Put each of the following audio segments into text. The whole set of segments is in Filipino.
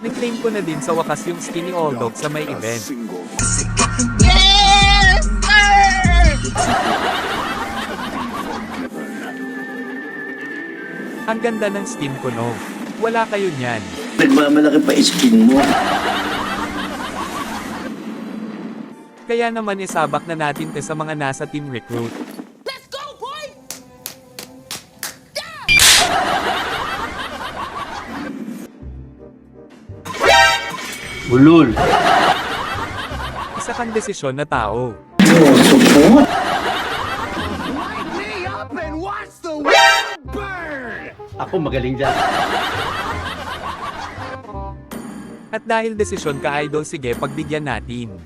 Niklaim ko na din sa wakas yung skinny all dog sa may event. Single. Ang ganda ng skin ko no. Wala kayo niyan. Nagmamalaki pa skin mo. Kaya naman isabak na natin te sa mga nasa team recruit. Ulul. Isa kang desisyon na tao. Yoso po. Ako magaling dyan. At dahil desisyon ka idol sige pagbigyan natin.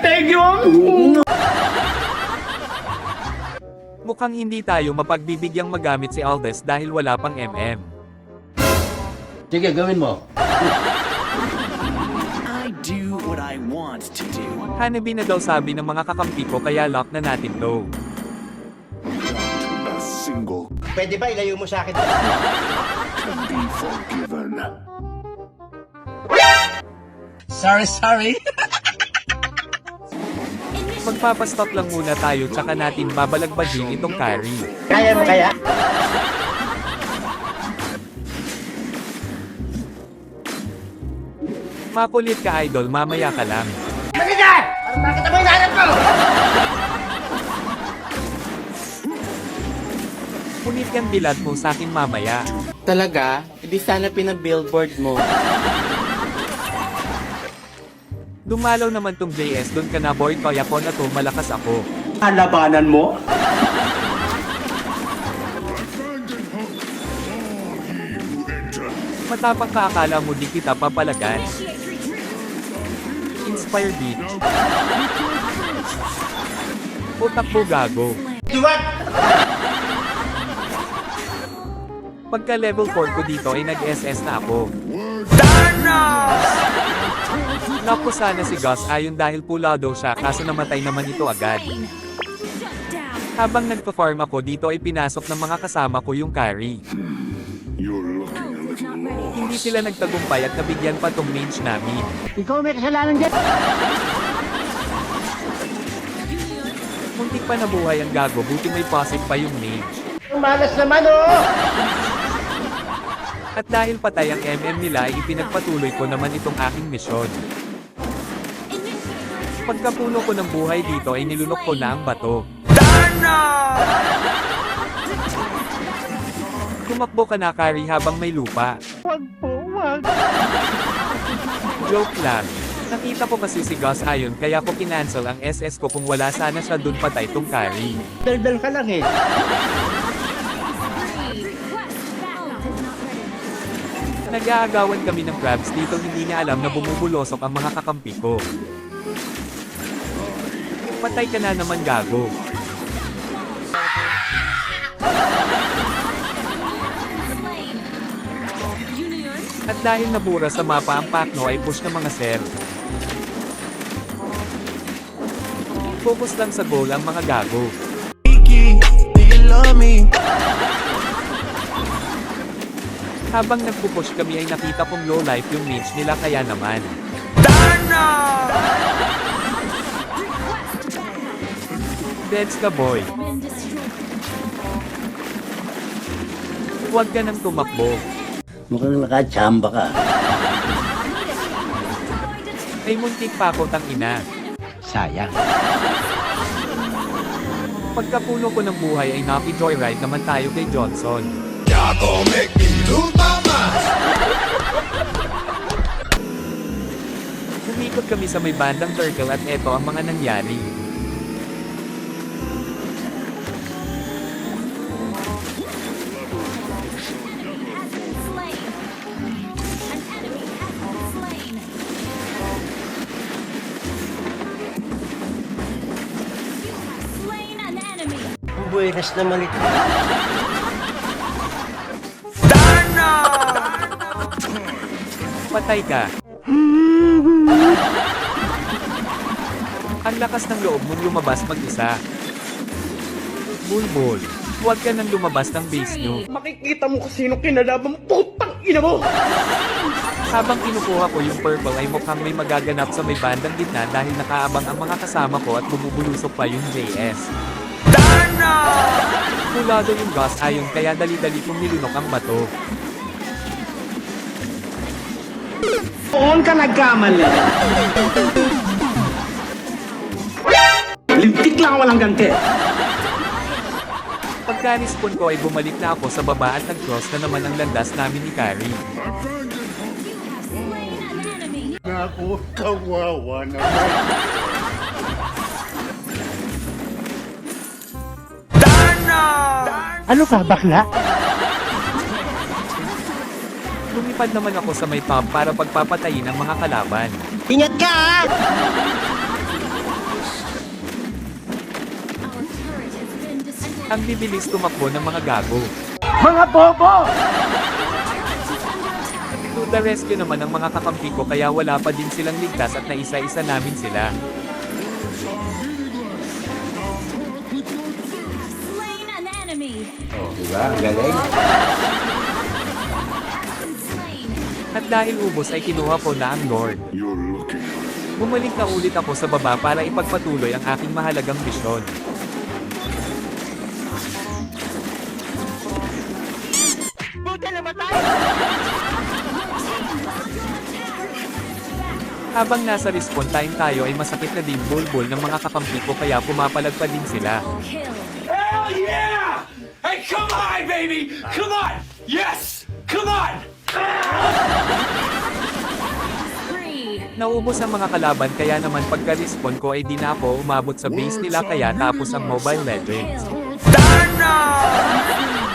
Thank you! Mukhang hindi tayo mapagbibigyang magamit si Aldes dahil wala pang MM. Sige, gawin mo. I want to do. Hanabi na daw sabi ng mga kakampi ko kaya lock na natin to. A single Pwede ba ilayo mo sa akin? can be forgiven. Sorry, sorry. Magpapastop lang muna tayo tsaka natin babalagbagin itong carry. Kaya mo kaya? Makulit ka idol mamaya ka lang. Maganda! Para makita mo yung hanap ko! Punit yan bilad mo sa akin mamaya. Talaga? Hindi sana pinabillboard mo. Dumalaw naman tong JS doon ka na boy kaya ko na to malakas ako. Alabanan mo? Matapang ka akala mo di kita papalagan. Inspire beach. Utak mo gago. Duwat! Pagka level 4 ko dito ay nag-SS na ako. Naku sana si Gus ayon dahil pulado siya kaso namatay naman ito agad. Habang nagpa-farm ako dito ay pinasok ng mga kasama ko yung carry. You're lost. Hindi sila nagtagumpay at nabigyan pa tong mage namin. Ikaw may kasalanan dyan. Muntik pa nabuhay ang gago buti may passive pa yung mage. Ang malas naman, oh! At dahil patay ang MM nila ipinagpatuloy ko naman itong aking misyon. Pagkapuno ko ng buhay dito ay nilunok ko na ang bato. Tumakbo ka na Kari habang may lupa. Wag po, wag. Joke lang. Nakita ko kasi si Gus ayon kaya ko kinancel ang SS ko kung wala sana siya dun patay tong Kari. Daldal ka lang eh. Nag-aagawan kami ng crabs dito hindi niya alam na bumubulosok ang mga kakampi ko. Patay ka na naman gago. At dahil nabura sa mapa ang Pacno ay push ng mga sel. Focus lang sa goal ang mga gago. Habang nagpupush kami ay nakita kong low life yung mage nila kaya naman. Deads ka boy. Huwag ka nang tumakbo. Mukhang nakachamba ka. Ay muntik pa ako tang ina. Sayang. Pagkapuno ko ng buhay ay napi joyride naman tayo kay Johnson. Umikot kami sa may bandang circle at eto ang mga nangyari. Ang buenas naman ito. Patay ka. Ang lakas ng loob mong lumabas mag-isa. Bulbul, huwag ka nang lumabas ng base nyo. Makikita mo kung sino kinalaban mo. Putang ina mo! Habang kinukuha ko yung purple ay mukhang may magaganap sa may bandang gitna dahil nakaabang ang mga kasama ko at bumubulusok pa yung JS. Kulado yung gas ayon kaya dali-dali kong nilunok ang bato. Doon ka nagkamali. Lintik lang walang ganti. Pagka-respawn ko ay bumalik na ako sa baba at nag-cross na naman ang landas namin ni Carrie. Naku, kawawa naman. Ano ka, bakla? Lumipad naman ako sa may pump para pagpapatayin ang mga kalaban. Ingat ka, ah! Ang bibilis tumakbo ng mga gago. Mga bobo! To the rescue naman ang mga kakampi ko kaya wala pa din silang ligtas at naisa-isa namin sila. Oh, di ba? Ang galing. At dahil ubos ay kinuha ko na ang Lord. Bumalik na ulit ako sa baba para ipagpatuloy ang aking mahalagang misyon. Habang nasa respawn time tayo ay masakit na din bulbul ng mga kakampi ko kaya pumapalag pa din sila. Hell yeah! Hey, come on, baby! Come on! Yes! Come on! Naubos ang mga kalaban kaya naman pagka-respawn ko ay di na ako umabot sa base nila kaya tapos ang Mobile Legends. Kill.